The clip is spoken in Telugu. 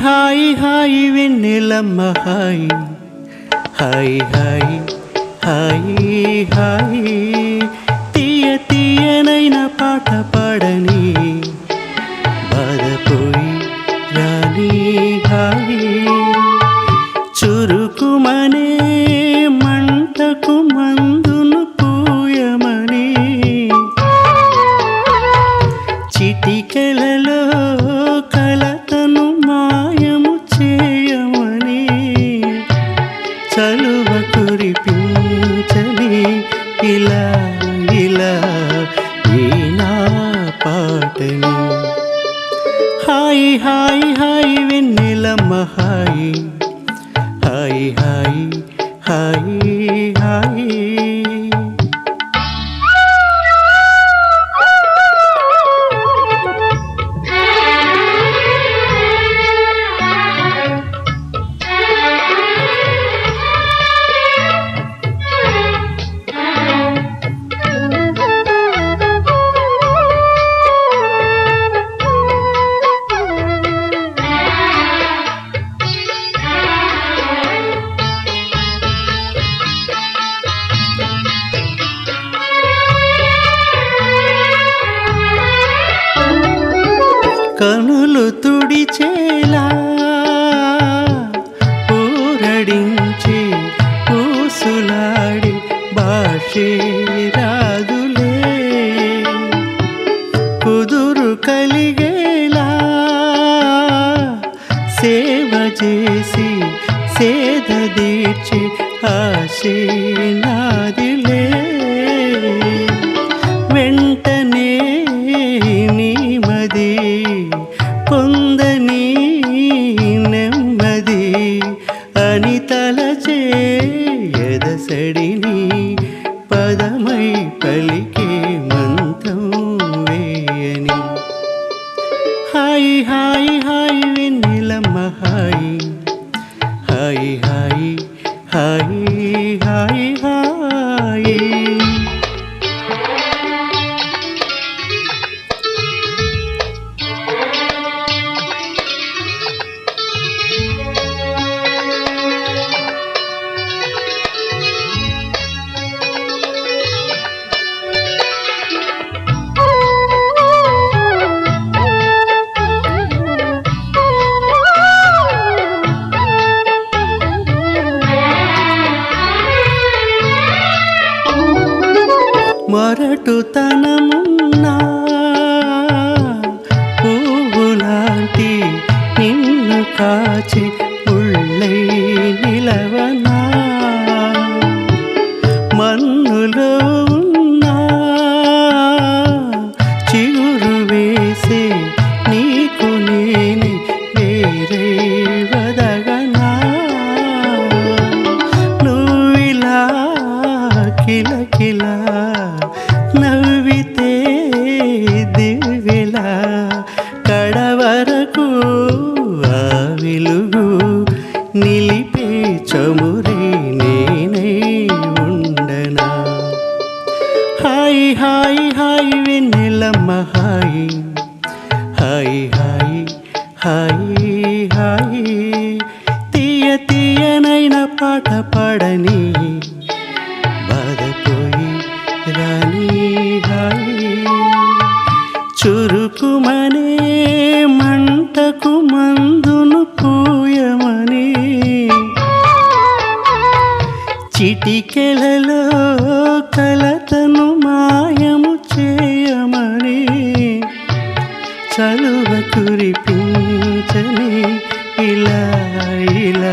హాయి హాయి వెన్నెలమ్మ హాయి హాయి హాయి హాయి హాయి. తీయ తీయనైన పాట పాడని. హాయ్ హాయ్ హాయ్ కనులు తుడిచేలా ఊరడించి పూసులాడి భాషే రాదులే. కుదురు కలిగేలా సేవ చేసి సేద దీర్చి ఆశే నాదిలే వెంటనే ఎదసడిని పదమై పలికే మంతం వేయని. హాయి హాయి హాయి వెన్నెలమ్మ హాయి హాయి మొరటుతనమున్నా పువ్వులాంటి నిన్ను కాచి హాయ్ హాయ్ హాయ్ వెన్నెలమ్మ హాయ్ హాయ్ హాయ్ హాయ్ హాయ్ తీయ తీయనైన పాట పాడని బాధపోయి రాని హాయ్ చురుకుమనే இல